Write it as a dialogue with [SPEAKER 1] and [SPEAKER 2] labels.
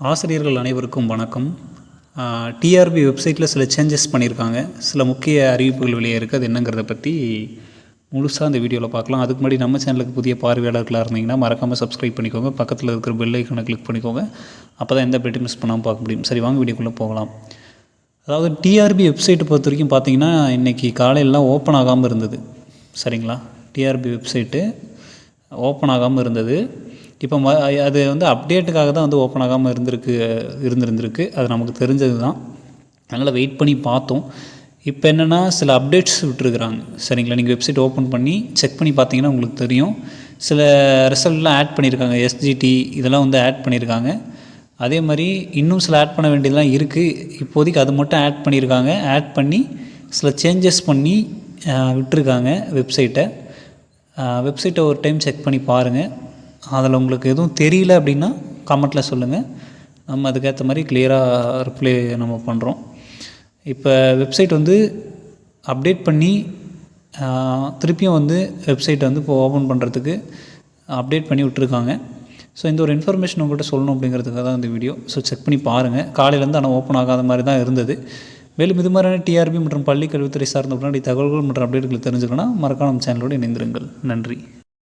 [SPEAKER 1] ஆசிரியர்கள் அனைவருக்கும் வணக்கம். டிஆர்பி வெப்சைட்டில் சில சேஞ்சஸ் பண்ணியிருக்காங்க. சில முக்கிய அறிவிப்புகள் வெளியே இருக்குது அது என்னங்கிறத பற்றி முழுசாக அந்த வீடியோவில் பார்க்கலாம். அதுக்கு முன்னாடி நம்ம சேனலுக்கு புதிய பார்வையாளர்களாக இருந்தீங்கன்னா மறக்காமல் சப்ஸ்கிரைப் பண்ணிக்கோங்க. பக்கத்தில் இருக்கிற பெல் ஐக்கனை கிளிக் பண்ணிக்கோங்க. அப்போ தான் எந்த பெட்டி மிஸ் பண்ணாமல் பார்க்க முடியும். சரி வாங்க வீடியோக்குள்ளே போகலாம். அதாவது டிஆர்பி வெப்சைட்டை பொறுத்த வரைக்கும் பார்த்தீங்கன்னா இன்றைக்கி காலையிலலாம் ஓப்பன் ஆகாமல் இருந்தது. சரிங்களா? டிஆர்பி வெப்சைட்டு ஓப்பன் ஆகாமல் இருந்தது. இப்போ ம அது வந்து அப்டேட்டுக்காக தான் வந்து ஓப்பன் ஆகாமல் இருந்திருக்கு இருந்திருந்திருக்கு. அது நமக்கு தெரிஞ்சது தான் அதனால் வெயிட் பண்ணி பார்த்தோம். இப்போ என்னென்னா சில அப்டேட்ஸ் விட்டுருக்குறாங்க. சரிங்களா? நீங்கள் வெப்சைட் ஓப்பன் பண்ணி செக் பண்ணி பார்த்தீங்கன்னா உங்களுக்கு தெரியும். சில ரிசல்ட்லாம் ஆட் பண்ணியிருக்காங்க. எஸ்ஜிடி இதெல்லாம் வந்து ஆட் பண்ணியிருக்காங்க. அதே மாதிரி இன்னும் சில ஆட் பண்ண வேண்டியதெல்லாம் இருக்குது இப்போதைக்கு அது மட்டும் ஆட் பண்ணியிருக்காங்க. ஆட் பண்ணி சில சேஞ்சஸ் பண்ணி விட்டுருக்காங்க வெப்சைட்டை வெப்சைட்டை ஒரு டைம் செக் பண்ணி பாருங்கள் அதில் உங்களுக்கு எதுவும் தெரியல அப்படின்னா கமெண்ட்டில் சொல்லுங்கள் நம்ம அதுக்கேற்ற மாதிரி கிளியராக ரிப்ளை நம்ம பண்ணுறோம் இப்போ வெப்சைட் வந்து அப்டேட் பண்ணி திருப்பியும் வந்து வெப்சைட்டை வந்து இப்போ ஓப்பன் பண்ணுறதுக்கு அப்டேட் பண்ணி விட்ருக்காங்க ஸோ இந்த ஒரு இன்ஃபர்மேஷன் உங்கள்கிட்ட சொல்லணும் அப்படிங்கிறதுக்காக தான் இந்த வீடியோ ஸோ செக் பண்ணி பாருங்கள் காலையிலேருந்து ஆனால் ஓப்பன் ஆகாத மாதிரி தான் இருந்தது. மேலும் இது மாதிரியான டிஆர்பி மற்றும் பள்ளி கல்வித்துறை சார்ந்த உடனடி தகவல்கள் மற்றும் அப்டேட்டுகளை தெரிஞ்சுக்கணும் மறக்காம நம்ம சேனலோடு இணைந்திருங்கள். நன்றி.